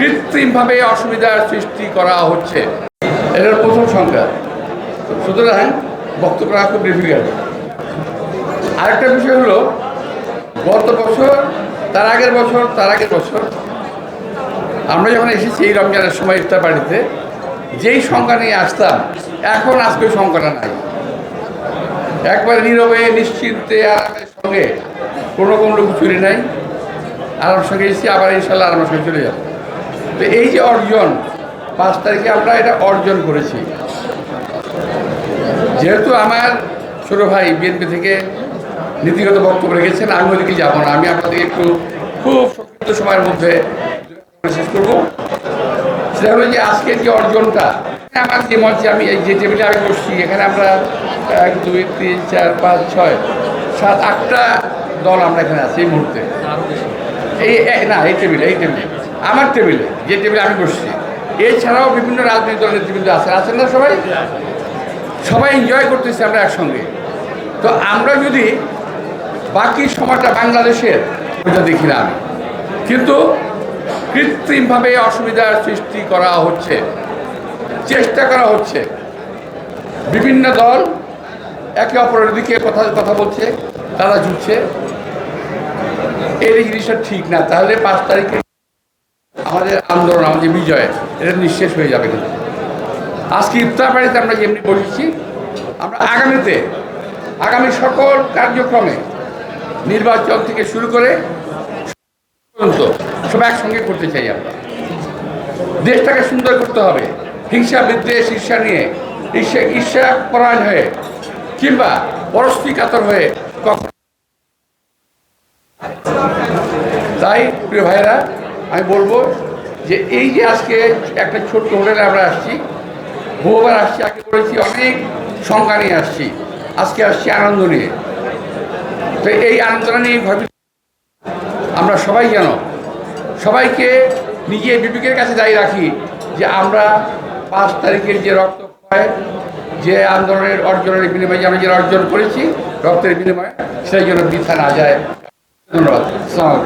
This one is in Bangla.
কৃত্রিমভাবে অসুবিধার সৃষ্টি করা হচ্ছে। এটার প্রথম সংখ্যা। সুতরাং বক্তব্য রাখা খুব ডিফিকাল্ট আরেকটা বিষয় হলো, গত বছর, তার আগের বছর, তার আগের বছর, আমরা যখন এসেছি এই রমজানের সময় ইফতার বাড়িতে যেই সংখ্যা নিয়ে আসতাম, এখন আজকে ওই সংখ্যাটা নাই। একবারে নীরবে, নিশ্চিন্তে, আরামের সঙ্গে কোনো কোনো লোক চুরি নাই। আরাম সঙ্গে এসেছি, আবার ইনশাল্লাহ আরামের সঙ্গে চলে যাব। তো এই যে অর্জন, পাঁচ তারিখে আমরা এটা অর্জন করেছি। যেহেতু আমার ছোটো ভাই বিএনপি থেকে নীতিগত বক্তব্য রেখেছেন, আমি ওদিকে যাব না। আমি আপনাদের একটু খুব সংক্ষিপ্ত সময়ের মধ্যে শেষ করব। সেটা হলো যে আজকের যে অর্জনটা, আমার যে মঞ্চে আমি এই যে টেবিলে আমি বসছি, এখানে আমরা এক, দুই, তিন, চার, পাঁচ, ছয়, সাত, আটটা দল আমরা এখানে আছি এই মুহূর্তে। এই না, এই টেবিলে এই টেবিলে আমার টেবিলে যে টেবিলে আমি বসছি। এছাড়াও বিভিন্ন রাজনৈতিক দলের নেতৃবৃন্দ আছেন আছেন না সবাই? সবাই এনজয় করতেছি আমরা একসঙ্গে। তো আমরা যদি বাকি সময়টা বাংলাদেশের, ওইটা দেখি না আমি। কিন্তু কৃত্রিমভাবে অসুবিধার সৃষ্টি করা হচ্ছে, চেষ্টা করা হচ্ছে। বিভিন্ন দল একে অপরের দিকে কথা কথা বলছে তারা ঝুঁকছে এই জিনিসটা ঠিক না। তাহলে পাঁচ তারিখে আমাদের আন্দোলন, আমাদের বিজয়, এটা নিঃশেষ হয়ে যাবে কিন্তু। আজকে ইফতার বাড়িতে আমরা যেমনি বসেছি, আমরা আগামীতে, আগামী সকল কার্যক্রমে নির্বাচন থেকে শুরু করে সব একসঙ্গে করতে চাই আমরা। দেশটাকে সুন্দর করতে হবে। হিংসা বিদ্বেষ ঈর্ষা নিয়ে, ঈর্ষা ঈর্ষা পরায়ণ হয়ে কিংবা পরস্পী কাতর হয়ে কখন তাই, প্রিয় ভাইরা আমি বলব যে এই যে আজকে একটা ছোট্ট হোটেলে আমরা আসছি, বহুবার আসছি, আগে করেছি অনেক সংখ্যা নিয়ে আসছি। আজকে আসছি আনন্দ নিয়ে। তো এই আনন্দটা নিয়ে ভাবি, আমরা সবাই যেন সবাইকে নিজের বিবেকের কাছে দায়ী রাখি যে আমরা পাঁচ তারিখের যে রক্ত ক্ষয়, যে আন্দোলনের অর্জনের বিনিময়ে আমরা যে অর্জন করেছি, রক্তের বিনিময়ে সেই জন্য বৃথা না যায়। 那么上